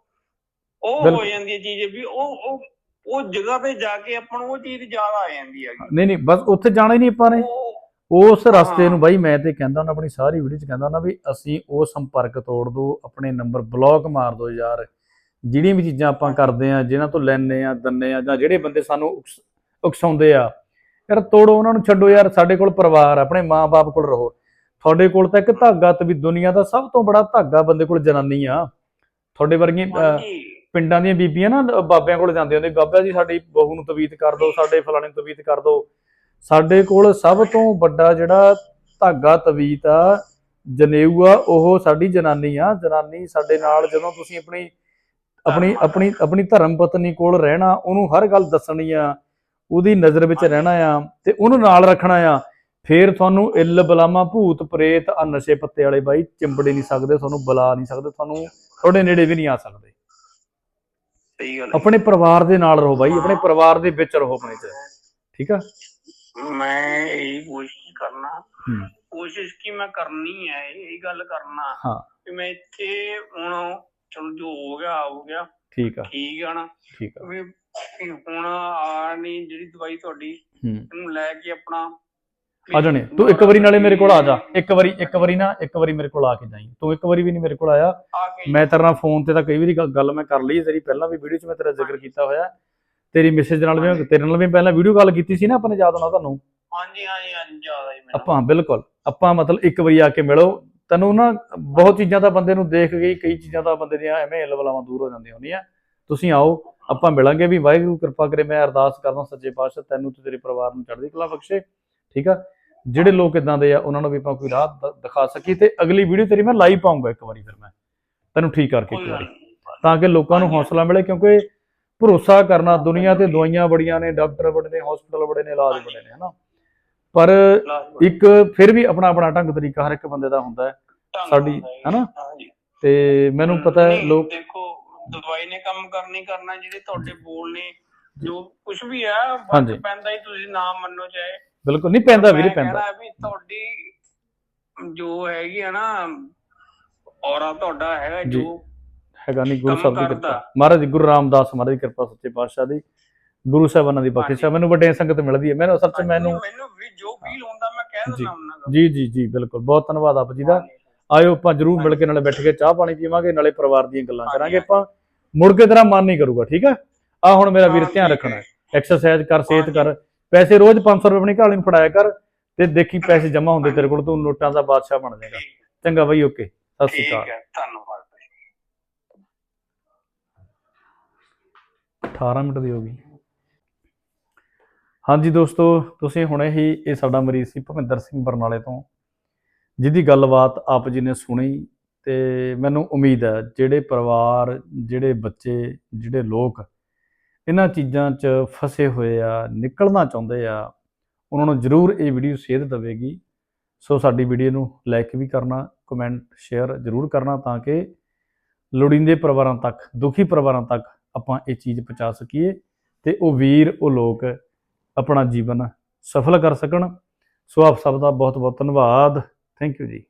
ਉਹ ਹੋ ਬਿਲਕੁਲ। ਜਾਂਦੀ ਹੈ ਚੀਜ਼ ਵੀ ਉਹ ਉਹ ਉਹ ਜਗ੍ਹਾ ਤੇ ਜਾ ਕੇ ਆਪਾਂ ਨੂੰ ਉਹ ਚੀਜ਼ ਜ਼ਿਆਦਾ ਆ ਜਾਂਦੀ ਹੈਗੀ। ਨਹੀਂ ਨਹੀਂ ਬਸ ਉੱਥੇ ਜਾਣਾ ਹੀ ਨਹੀਂ ਆਪਾਂ ਨੇ। ਉਹ ਉਸ ਰਸਤੇ। ਨੂੰ ਬਾਈ ਮੈਂ ਤੇ ਕਹਿੰਦਾ ਹੁੰਦਾ ਆਪਣੀ ਸਾਰੀ ਵੀਡੀਓ ਚ ਕਹਿੰਦਾ ਹੁੰਦਾ ਵੀ ਅਸੀਂ ਉਹ ਸੰਪਰਕ ਤੋੜ ਦੋ ਆਪਣੇ ਨੰਬਰ ਬਲੌਕ ਮਾਰ ਦੋ ਯਾਰ। ਜਿਹੜੀਆਂ ਵੀ ਚੀਜ਼ਾਂ ਆਪਾਂ ਕਰਦੇ ਆ ਜਿਨ੍ਹਾਂ ਤੋਂ ਲੈਣੇ ਆ ਦੰਨੇ ਆ ਜਾਂ ਜਿਹੜੇ ਬੰਦੇ ਸਾਨੂੰ ਉਕਸ- ਉਕਸਾਉਂਦੇ ਆ ਯਾਰ ਤੋੜੋ ਉਹਨਾਂ ਨੂੰ ਛੱਡੋ ਯਾਰ ਸਾਡੇ ਕੋਲ ਪਰਿਵਾਰ ਆ, ਆਪਣੇ ਮਾਪੇ ਕੋਲ ਰਹੋ। ਤੁਹਾਡੇ ਕੋਲ ਤਾਂ ਇੱਕ ਧਾਗਾ ਤੇ ਵੀ ਦੁਨੀਆ ਦਾ ਸਭ ਤੋਂ ਬੜਾ ਧਾਗਾ ਬੰਦੇ ਕੋਲ ਜਨਾਨੀ ਆ। ਤੁਹਾਡੇ ਵਰਗੀਆਂ ਪਿੰਡਾਂ ਦੀਆਂ ਬੀਬੀਆਂ ਨਾ ਬਾਬਿਆਂ ਕੋਲ ਜਾਂਦੇ ਹੁੰਦੇ ਬਾਬਾ ਜੀ ਸਾਡੀ ਬਹੂ ਨੂੰ ਤਵੀਤ ਕਰ ਦਿਓ ਸਾਡੇ ਫਲਾਣੇ ਨੂੰ ਤਵੀਤ ਕਰ ਦਿਓ ਸਾਡੇ ਕੋਲ ਸਭ ਤੋਂ ਵੱਡਾ ਜਿਹੜਾ ਧਾਗਾ ਤਵੀਤ ਆ ਜਨੇਊ ਆ ਉਹ ਸਾਡੀ ਜਨਾਨੀ ਆ। ਜਨਾਨੀ ਸਾਡੇ ਨਾਲ ਜਦੋਂ ਤੁਸੀਂ ਆਪਣੀ ਆਪਣੀ ਆਪਣੀ ਆਪਣੀ ਧਰਮ ਪਤਨੀ ਕੋਲ ਰਹਿਣਾ ਉਹਨੂੰ ਹਰ ਗੱਲ ਦੱਸਣੀ ਆ ਉਹਦੀ ਨਜ਼ਰ ਵਿੱਚ ਰਹਿਣਾ ਆ ਤੇ ਉਹਨੂੰ ਨਾਲ ਰੱਖਣਾ ਆ। ਫੇਰ ਤੁਹਾਨੂੰ ਇੱਲ ਬਲਾਮਾ ਭੂਤ ਪ੍ਰੇਤ ਆ ਨਸ਼ੇ ਪੱਤੇ ਵਾਲੇ ਬਾਈ ਚਿੰਬੜੇ ਨਹੀਂ ਸਕਦੇ ਤੁਹਾਨੂੰ ਬੁਲਾ ਨਹੀਂ ਸਕਦੇ ਤੁਹਾਨੂੰ ਤੁਹਾਡੇ ਨੇੜੇ ਵੀ ਨਹੀਂ ਆ ਸਕਦੇ। ਸਹੀ ਗੱਲ ਹੈ। ਆਪਣੇ ਪਰਿਵਾਰ ਦੇ ਨਾਲ ਰਹੋ ਬਾਈ ਆਪਣੇ ਪਰਿਵਾਰ ਦੇ ਵਿੱਚ ਰਹੋ ਆਪਣੇ ਚ। ਠੀਕ ਆ? ਮੈਂ ਇਹੀ ਕੋਸ਼ਿਸ਼ ਕਰਨਾ। ਕੋਸ਼ਿਸ਼ ਕੀ ਮੈਂ ਕਰਨੀ ਹੈ ਇਹ ਗੱਲ ਕਰਨਾ ਹਾਂ। ਕਿ ਮੈਂ ਇੱਥੇ ਹੁਣ ਚਲੋ ਜੋ ਹੋ ਗਿਆ ਹੋ ਗਿਆ। ਠੀਕ ਆ। ਠੀਕ ਆ ਨਾ। ਠੀਕ ਆ। ਵੀ ਹੁਣ ਆ ਨਹੀਂ ਜਿਹੜੀ ਦਵਾਈ ਤੁਹਾਡੀ ਇਹਨੂੰ ਲੈ ਕੇ ਆਪਣਾ ਆ ਜਾਣੇ। ਤੂੰ ਇੱਕ ਵਾਰੀ ਨਾਲੇ ਮੇਰੇ ਕੋਲ ਆ ਜਾ। ਇੱਕ ਵਾਰੀ ਇੱਕ ਵਾਰੀ ਨਾ ਇੱਕ ਵਾਰੀ ਮੇਰੇ ਕੋਲ ਆ ਕੇ ਜਾਈਂ। ਤੂੰ ਇੱਕ ਵਾਰੀ ਵੀ ਨਹੀਂ ਮੇਰੇ ਕੋਲ ਆਇਆ। ਮੈਂ ਤੇਰੇ ਨਾਲ ਫੋਨ ਤੇ ਤਾਂ ਕਈ ਵਾਰੀ ਗੱਲ- ਮੈਂ ਕਰ ਲਈ ਤੇਰੀ। ਪਹਿਲਾਂ ਵੀ ਵੀਡੀਓ 'ਚ ਮੈਂ ਤੇਰਾ ਜ਼ਿਕਰ ਕੀਤਾ ਹੋਇਆ। ਤੇਰੀ ਮੈਸੇਜ ਨਾਲ ਵੀ ਤੇਰੇ ਨਾਲ ਵੀ ਪਹਿਲਾਂ ਵੀਡੀਓ ਕਾਲ ਕੀਤੀ ਸੀ ਨਾ ਆਪਾਂ ਨੇ ਯਾਦ ਹੋਣਾ ਤੁਹਾਨੂੰ? ਹਾਂਜੀ ਹਾਂਜੀ ਹਾਂਜੀ ਜ਼ਿਆਦਾ ਹੀ ਮੈਨੂੰ। ਆਪਾਂ ਬਿਲਕੁਲ। ਆਪਾਂ ਮਤਲਬ ਇੱਕ ਵਾਰੀ ਆ ਕੇ ਮਿਲੋ। ਤੈਨੂੰ ਨਾ ਬਹੁਤ ਚੀਜ਼ਾਂ ਤਾਂ ਬੰਦੇ ਨੂੰ ਦੇਖ ਗਈ ਕਈ ਚੀਜ਼ਾਂ ਤਾਂ ਬੰਦੇ ਦੀਆਂ ਐਵੇਂ ਇਲਵਲਾਵਾਂ ਦੂਰ ਹੋ ਜਾਂਦੀਆਂ ਹੁੰਦੀਆਂ। ਤੁਸੀਂ ਆਓ ਆਪਾਂ ਮਿਲਾਂਗੇ ਵੀ ਵਾਹਿਗੁਰੂ ਕਿਰਪਾ ਕਰੇ ਮੈਂ ਅਰਦਾਸ ਕਰਦਾ ਸੱਚੇ ਪਾਤਸ਼ਾਹ ਤੈਨੂੰ ਤੇ ਤੇਰੇ ਪਰਿਵਾਰ ਨੂੰ ਚੜ੍ਹਦੀ ਕਲਾ ਬਖਸ਼ੇ। ਠੀਕ ਆ? ਜਿਹੜੇ ਲੋਕ ਇਦਾਂ ਦੇ ਆ ਉਹਨਾਂ ਨੂੰ ਵੀ ਆਪਾਂ ਕੋਈ ਰਾਹ ਦਿਖਾ ਸਕੀ ਤੇ ਅਗਲੀ ਵੀਡੀਓ ਤੇਰੀ ਮੈਂ ਲਾਈਵ ਪਾਉਂਗਾ ਇੱਕ ਵਾਰੀ ਫਿਰ ਮੈਂ ਤੈਨੂੰ ਠੀਕ ਕਰਕੇ ਇੱਕ ਵਾਰੀ ਤਾਂ ਕਿ ਲੋਕਾਂ ਨੂੰ। ਹੌਸਲਾ ਮਿਲੇ ਕਿਉਂਕਿ ਭਰੋਸਾ ਕਰਨਾ ਦੁਨੀਆ ਤੇ ਦਵਾਈਆਂ ਬੜੀਆਂ ਨੇ ਡਾਕਟਰ ਬੜੇ ਨੇ ਹਸਪੀਟਲ ਬੜੇ ਨੇ ਇਲਾਜ। ਬੜੇ ਨੇ ਹਨਾ ਪਰ। ਇੱਕ ਫਿਰ ਵੀ ਆਪਣਾ ਆਪਣਾ ਢੰਗ ਤਰੀਕਾ ਹਰ ਇੱਕ ਬੰਦੇ ਦਾ ਹੁੰਦਾ ਹੈ ਸਾਡੀ। ਹਨਾ? ਤੇ ਮੈਨੂੰ ਪਤਾ ਹੈ ਲੋਕ ਦੇਖੋ ਦਵਾਈ ਨੇ ਕੰਮ ਕਰਨੀ ਕਰਨਾ ਜਿਹੜੇ ਤੁਹਾਡੇ ਬੋਲ ਨੇ ਜੋ ਕੁਝ ਵੀ ਆ ਪੈਂਦਾ ਹੀ ਤੁਸੀਂ ਨਾ ਮੰਨੋ ਚਾਹੇ ਬਿਲਕੁਲ ਨਹੀਂ ਪੈਂਦਾ ਵੀਰੇ ਮੈਂ ਪੈਂਦਾ। ਕਹਿਣਾ ਵੀ ਤੁਹਾਡੀ ਜੋ ਹੈਗੀ ਆ ਨਾ ਔਰਾ ਤੁਹਾਡਾ ਹੈਗਾ ਜੀ। ਜੋ ਹੈਗਾ ਨਹੀਂ ਗੁਰੂ ਕੰਮ ਸਾਹਿਬ ਦੀ ਕਰਦਾ। ਕਿਰਪਾ ਮਹਾਰਾਜ ਜੀ ਗੁਰੂ ਰਾਮਦਾਸ ਮਹਾਰਾਜ ਦੀ ਕਿਰਪਾ ਸੱਚੇ ਪਾਤਸ਼ਾਹ ਦੀ ਗੁਰੂ ਸਾਹਿਬਾਨਾਂ ਦੀ ਬਖਸ਼ਿਸ਼। ਹੈ ਮੈਨੂੰ ਵੱਡੇ ਸੰਗਤ ਮਿਲਦੀ ਹੈ। ਮੈਨੂੰ ਅਸਲ 'ਚ ਮੈਨੂੰ ਮੈਨੂੰ ਵੀ ਜੋ ਫੀਲ ਹੁੰਦਾ ਮੈਂ ਕਹਿ। ਦਿੰਦਾ ਉਹਨਾਂ ਦਾ। ਜੀ ਜੀ ਜੀ ਬਿਲਕੁਲ। ਬਹੁਤ ਧੰਨਵਾਦ ਆਪ ਜੀ ਦਾ। ਆਇਓ ਆਪਾਂ ਜਰੂਰ ਮਿਲ ਕੇ ਨਾਲੇ ਬੈਠ ਕੇ ਚਾਹ ਪਾਣੀ ਪੀਵਾਂਗੇ ਨਾਲੇ ਪਰਿਵਾਰ ਦੀਆਂ ਗੱਲਾਂ ਕਰਾਂਗੇ ਆਪਾਂ। ਮੁੜ ਕੇ ਤੇਰਾ ਮਨ ਨਹੀਂ ਕਰੂਗਾ ਠੀਕ ਹੈ ਆ ਹੁਣ ਮੇਰਾ ਵੀਰ ਧਿਆਨ ਰੱਖਣਾ। ਐਕਸਰਸਾਈਜ਼ ਕਰ ਸਿਹਤ। ਕਰ। ਪੈਸੇ ਰੋਜ਼ 500 ਰੁਪਏ ਆਪਣੀ ਘਾਲੀ ਨੂੰ ਫੜਾਇਆ ਕਰ ਤੇ ਦੇਖੀ ਪੈਸੇ ਜਮਾ ਹੁੰਦੇ ਤੇਰੇ ਕੋਲ ਤੂੰ ਨੋਟਾਂ ਦਾ ਬਾਦਸ਼ਾਹ ਬਣ ਜਾਏਗਾ। ਚੰਗਾ ਬਾਈ ਓਕੇ। ਸਤਿ ਸ਼੍ਰੀ ਠੀਕ ਅਕਾਲ ਹੈ ਧੰਨਵਾਦ 18 ਮਿੰਟ ਦੀ ਹੋ ਗਈ। ਹਾਂਜੀ ਦੋਸਤੋ ਤੁਸੀਂ ਹੁਣੇ ਹੀ ਇਹ ਸਾਡਾ ਮਰੀਜ਼ ਸੀ ਭਵਿੰਦਰ ਸਿੰਘ ਬਰਨਾਲੇ ਤੋਂ ਜਿਹਦੀ ਗੱਲਬਾਤ ਆਪ ਜੀ ਨੇ ਸੁਣੀ ਤੇ ਮੈਨੂੰ ਉਮੀਦ ਹੈ ਜਿਹੜੇ ਪਰਿਵਾਰ ਜਿਹੜੇ ਬੱਚੇ ਜਿਹੜੇ ਲੋਕ ਇਹਨਾਂ ਚੀਜ਼ਾਂ 'ਚ ਫਸੇ ਹੋਏ ਆ, ਨਿਕਲਣਾ ਚਾਹੁੰਦੇ ਆ, ਉਹਨਾਂ ਨੂੰ ਜ਼ਰੂਰ ਇਹ ਵੀਡੀਓ ਸੇਧ ਦੇਵੇਗੀ। ਸੋ ਸਾਡੀ ਵੀਡੀਓ ਨੂੰ ਲਾਈਕ ਵੀ ਕਰਨਾ ਕਮੈਂਟ ਸ਼ੇਅਰ ਜ਼ਰੂਰ ਕਰਨਾ ਤਾਂ ਕਿ ਲੋੜੀਂਦੇ ਪਰਿਵਾਰਾਂ ਤੱਕ, ਦੁਖੀ ਪਰਿਵਾਰਾਂ ਤੱਕ ਆਪਾਂ ਇਹ ਚੀਜ਼ ਪਹੁੰਚਾ ਸਕੀਏ ਤੇ ਉਹ ਵੀਰ, ਉਹ ਲੋਕ ਆਪਣਾ ਜੀਵਨ ਸਫਲ ਕਰ ਸਕਣ। ਸੋ ਆਪ ਸਭ ਦਾ ਬਹੁਤ ਬਹੁਤ ਧੰਨਵਾਦ। ਥੈਂਕ ਯੂ ਜੀ।